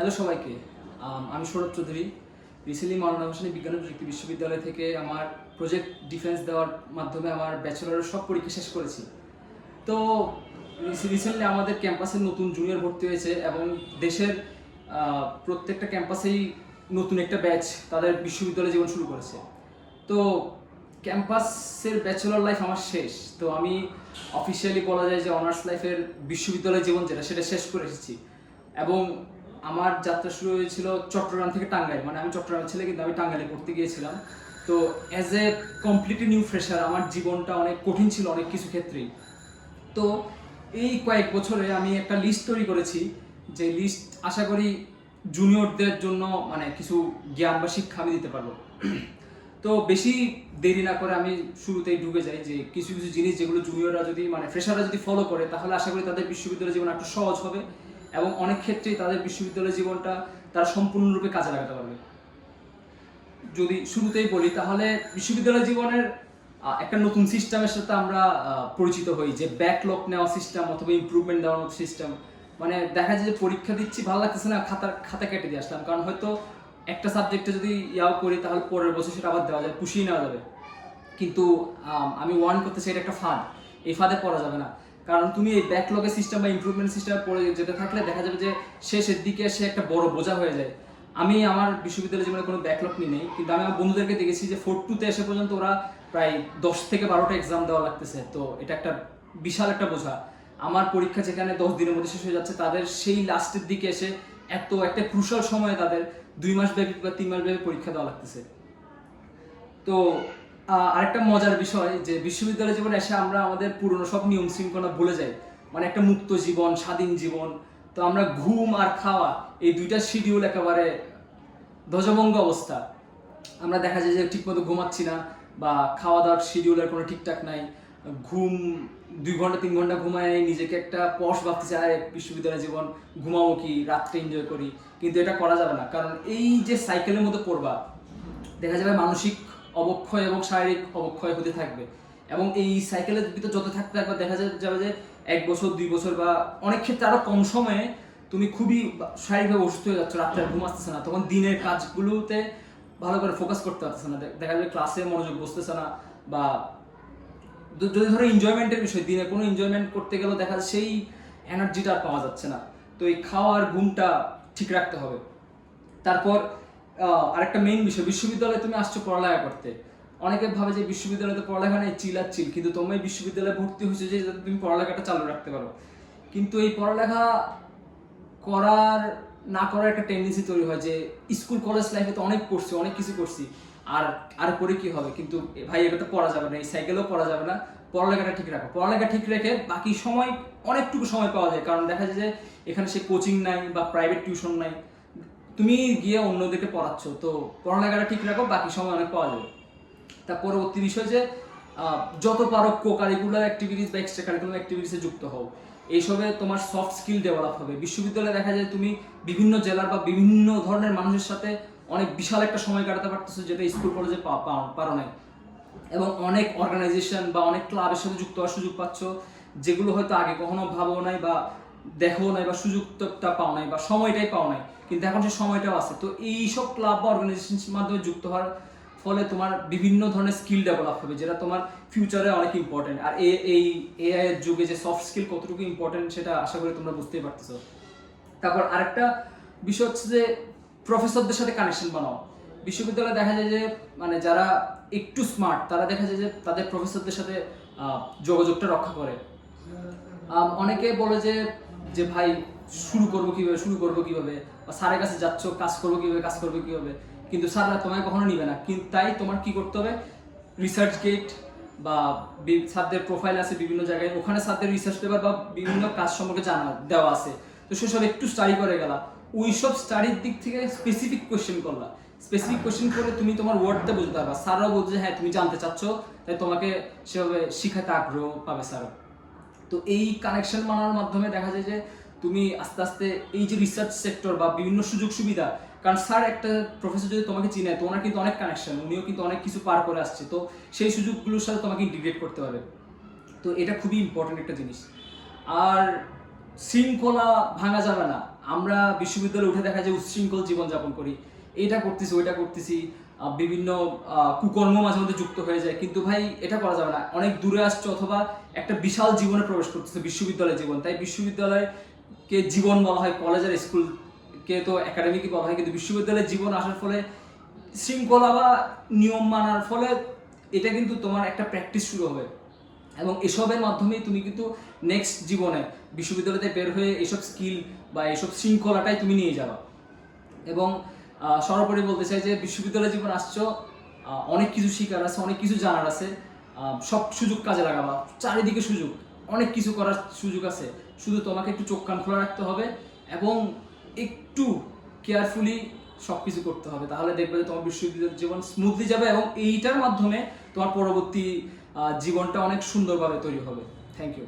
Hello সবাইকে। আমি Sourav Chowdhury. Recently Maulana Hosseini বিজ্ঞান প্রযুক্তি বিশ্ববিদ্যালয় থেকে আমার প্রজেক্ট ডিফেন্স দেওয়ার মাধ্যমে আমার ব্যাচেলরের সব পরীক্ষা শেষ করেছি। তো রিসেন্টলি আমাদের ক্যাম্পাসে নতুন জুনিয়র ভর্তি হয়েছে এবং দেশের প্রত্যেকটা ক্যাম্পাসেই নতুন একটা ব্যাচ তাদের বিশ্ববিদ্যালয় জীবন শুরু করেছে। তো ক্যাম্পাসের ব্যাচেলর লাইফ আমার শেষ। তো আমি অফিসিয়ালি বলা যায় যে অনার্স লাইফের বিশ্ববিদ্যালয় জীবন যেটা, সেটা শেষ করে এসেছি। এবং আমার যাত্রা শুরু হয়েছিল চট্টগ্রাম থেকে টাঙ্গাইল। মানে আমি চট্টগ্রামের ছেলে, কিন্তু আমি টাঙ্গাইলে পড়তে গিয়েছিলাম। তো as a completely new fresher আমার জীবনটা অনেক কঠিন ছিল অনেক কিছু ক্ষেত্রেই। তো এই কয়েক বছরে আমি একটা লিস্ট তৈরি করেছি, যে লিস্ট আশা করি জুনিয়রদের জন্য মানে কিছু জ্ঞান বা শিক্ষা আমি দিতে পারব। তো বেশি দেরি না করে আমি শুরুতেই ঢুকে যাই, যে কিছু কিছু জিনিস যেগুলো জুনিয়ররা যদি মানে ফ্রেশাররা যদি ফলো করে, তাহলে আশা করি তাদের বিশ্ববিদ্যালয় জীবন একটু সহজ হবে। এবং অনেক ক্ষেত্রেই তাদের বিশ্ববিদ্যালয় জীবনটা তারা সম্পূর্ণরূপে কাজে লাগাতে পারবে। যদি শুরুতেই বলি, তাহলে বিশ্ববিদ্যালয় জীবনের একটা নতুন সিস্টেমের সাথে আমরা পরিচিত হই, যে ব্যাকলগ নেওয়া সিস্টেম অথবা ইমপ্রুভমেন্ট দেওয়ার মতো সিস্টেম মানে দেখা যায় যে পরীক্ষা দিচ্ছি, ভালো লাগতেছে না খাতার খাতা কেটে দিয়ে আসলাম। কারণ হয়তো একটা সাবজেক্টে যদি ইয়াও করি, তাহলে পরের বছর সেটা আবার দেওয়া যায় পুষিয়ে নেওয়া যাবে। কিন্তু, আমি ওয়ান করতে এটা একটা ফাঁদ। এই ফাঁদে পড়া যাবে না। কারণ তুমি এই ব্যাকলগের সিস্টেম বা ইমপ্রুভমেন্ট সিস্টেমে পড়ে যেতে থাকলে দেখা যাবে যে শেষের দিকে সে একটা বড় বোঝা হয়ে যায়। আমি আমার বিশ্ববিদ্যালয় জীবনে কোনো ব্যাকলগ নিয়ে নেই, কিন্তু আমি আমার বন্ধুদেরকে দেখেছি যে ফোর টুতে এসে পর্যন্ত ওরা প্রায় দশ থেকে বারোটা এক্সাম দেওয়া লাগতেছে। তো এটা একটা বিশাল একটা বোঝা। আমার পরীক্ষা যেখানে দশ দিনের মধ্যে শেষ হয়ে যাচ্ছে, তাদের সেই লাস্টের দিকে এসে এত একটা ক্রুশাল সময়ে তাদের দুই মাস ব্যাপী বা তিন মাস ব্যাপী পরীক্ষা দেওয়া লাগতেছে। তো আরেকটা মজার বিষয়, যে বিশ্ববিদ্যালয় জীবনে এসে আমরা আমাদের পুরনো সব নিয়ম শৃঙ্খলা ভুলে যাই। মানে একটা মুক্ত জীবন, স্বাধীন জীবন। তো আমরা ঘুম আর খাওয়া, এই দুইটা শিডিউল একেবারে ধ্বজভঙ্গ অবস্থা। আমরা দেখা যায় যে ঠিকমতো ঘুমাচ্ছি না বা খাওয়া দাওয়ার শিডিউলের কোনো ঠিকঠাক নাই। ঘুম, দুই ঘণ্টা, তিন ঘণ্টা ঘুমায় নিজেকে একটা পশ ভাবতে চায় বিশ্ববিদ্যালয় জীবন, ঘুমাবো কি? রাত্রে এনজয় করি। কিন্তু এটা করা যাবে না। কারণ এই যে সাইকেলের মতো পড়বা, দেখা যাবে মানসিক অবক্ষয় এবং শারীরিক অবক্ষয় হতে থাকবে। এবং এই সাইকেলের ভিতর যত থাকতে থাকবে, দেখা যাবে যে এক বছর, দুই বছর বা অনেক ক্ষেত্রে আরও কম সময়ে তুমি খুবই শারীরিকভাবে অসুস্থ হয়ে যাচ্ছ, রাত্রে ঘুম আসতেছে না। তখন দিনের কাজগুলোতে ভালো করে ফোকাস করতে পারতেছে না। দেখা যাবে ক্লাসে মনোযোগ বসতেছে না বা যদি ধরো এনজয়মেন্টের বিষয়, দিনে কোনো এনজয়মেন্ট করতে গেলেও দেখা যায় সেই এনার্জিটা পাওয়া যাচ্ছে না। তো এই খাওয়ার ঘুমটা ঠিক রাখতে হবে। তারপর আরেকটা মেইন বিষয়, বিশ্ববিদ্যালয়ে তুমি আসছো পড়ালেখা করতে। অনেকে ভাবে যে বিশ্ববিদ্যালয়ে পড়ালেখা নেই চিল আর চিল, কিন্তু তুমি বিশ্ববিদ্যালয়ে ভর্তি হয়েছে যে যাতে তুমি পড়ালেখাটা চালু রাখতে পারো। কিন্তু এই পড়ালেখা করার, না করার একটা টেন্ডেন্সি তৈরি হয় যে স্কুল কলেজ লাইফে তো অনেক করছি, অনেক কিছু করছি। আর আর করে কি হবে? কিন্তু ভাই, এটা তো পড়া যাবে না, এই সাইকেলেও পড়া যাবে না। পড়ালেখাটা ঠিক রাখো। পড়ালেখা ঠিক রেখে বাকি সময় অনেকটুকু সময় পাওয়া যায়। কারণ দেখা যায় যে এখানে সে কোচিং নাই বা প্রাইভেট টিউশন নাই। তুমি গিয়ে অন্যদেরকে পড়াচ্ছ, তো পড়ালেখাটা ঠিক রাখো, বাকি সময় অনেক পাওয়া যাবে। তার পরবর্তী বিষয় যে যত পারো কো কারিকুলার অ্যাক্টিভিটিস বা এক্সট্রা কারিকুলার অ্যাক্টিভিটিসে যুক্ত হও। এইসবে তোমার সফট স্কিল ডেভেলপ হবে। বিশ্ববিদ্যালয়ে দেখা যায় তুমি বিভিন্ন জেলার বা বিভিন্ন ধরনের মানুষের সাথে অনেক বিশাল একটা সময় কাটাতে পারতেছো যেটা স্কুল কলেজে পারো নাই। এবং অনেক অর্গানাইজেশন বা অনেক ক্লাবের সাথে যুক্ত হওয়ার সুযোগ পাচ্ছ, যেগুলো হয়তো আগে কখনো ভাবো নাই বা দেখো নাই বা সুযোগটা পাও নাই বা সময়টাই পাও নাই, কিন্তু এখন সেই সময়টাও আছে। তো এই সব ক্লাব বা অর্গানাইজেশনের মাধ্যমে যুক্ত হওয়ার ফলে তোমার বিভিন্ন ধরনের স্কিল ডেভেলপ হবে, যেটা তোমার ফিউচারে অনেক ইম্পর্টেন্ট আর এই এআই এর যুগে যে সফট স্কিল কতটুকু ইম্পর্টেন্ট সেটা আশা করি তোমরা বুঝতেই পারতেছো। তারপর আরেকটা বিষয় হচ্ছে যে প্রফেসরদের সাথে কানেকশন বানাও। বিশ্ববিদ্যালয়ে দেখা যায় যে মানে যারা একটু স্মার্ট তারা দেখা যায় যে তাদের প্রফেসরদের সাথে যোগাযোগটা রক্ষা করে। অনেকে বলে যে যে ভাই শুরু করব কীভাবে, শুরু করব কীভাবে? বা স্যারের কাছে যাচ্ছ, কাজ করব কীভাবে, কাজ করব কীভাবে? কিন্তু স্যাররা তোমায় কখনো নিবে না। কিন্তু তাই তোমার কি করতে হবে? রিসার্চ গেট বা স্যারদের প্রোফাইল আছে বিভিন্ন জায়গায়। ওখানে স্যারদের রিসার্চ পেপার বা বিভিন্ন কাজ সম্পর্কে জানা, দেওয়া আছে। তো সেসব একটু স্টাডি করে গেলা। ওই সব স্টাডির দিক থেকে স্পেসিফিক কোয়েশ্চেন করলা। স্পেসিফিক কোয়েশ্চেন করে তুমি তোমার ওয়ার্ডটা বুঝতে পারবা। স্যাররাও বলছে হ্যাঁ তুমি জানতে চাচ্ছ। তাই তোমাকে সেভাবে শিখাতে আগ্রহ পাবে স্যারও। তো এই কানেকশন বানানোর মাধ্যমে দেখা যায় যে তুমি আস্তে আস্তে এই যে রিসার্চ সেক্টর বা বিভিন্ন সুযোগ সুবিধা, কারণ স্যার একটা প্রফেসর যদি তোমাকে চিনে, তো ওনার কিন্তু অনেক কানেকশন উনিও কিন্তু অনেক কিছু পার করে আসছে, তো সেই সুযোগগুলোর সাথে তোমাকে ইন্টিগ্রেট করতে পারবে। তো এটা খুবই ইম্পর্টেন্ট একটা জিনিস। আর শৃঙ্খলা ভাঙা যাবে না। আমরা বিশ্ববিদ্যালয়ে উঠে দেখা যায় উচ্ছৃঙ্খল জীবনযাপন করি। এটা করতেছি, ওইটা করতেছি। বিভিন্ন কুকর্ম মাঝে মধ্যে যুক্ত হয়ে যায়। কিন্তু ভাই, এটা করা যাবে না। অনেক দূরে আসছে অথবা একটা বিশাল জীবনে প্রবেশ করতেছে বিশ্ববিদ্যালয় জীবন। তাই বিশ্ববিদ্যালয়কে জীবন বলা হয় কলেজ আর স্কুলকে তো একাডেমিকই বলা হয়, কিন্তু বিশ্ববিদ্যালয়ের জীবন আসার ফলে শৃঙ্খলা বা নিয়ম মানার ফলে এটা কিন্তু তোমার একটা প্র্যাকটিস শুরু হবে। এবং এসবের মাধ্যমেই তুমি কিন্তু নেক্সট জীবনে বিশ্ববিদ্যালয়তে বের হয়ে এসব স্কিল বা এসব শৃঙ্খলাটাই তুমি নিয়ে যাবা। এবং সর্বোপরি বলতে চাই যে বিশ্ববিদ্যালয় জীবন আসছো অনেক কিছু শিকার আছে, অনেক কিছু জানার আছে সব সুযোগ কাজে লাগাবা, চারিদিকে সুযোগ, অনেক কিছু করার সুযোগ আছে, শুধু তোমাকে একটু চোখ কান খোলা রাখতে হবে এবং একটু কেয়ারফুলি সব কিছু করতে হবে, তাহলে দেখবে যে তোমার বিশ্ববিদ্যালয়ের জীবন স্মুথলি যাবে এবং এইটার মাধ্যমে তোমার পরবর্তী জীবনটা অনেক সুন্দরভাবে তৈরি হবে। Thank you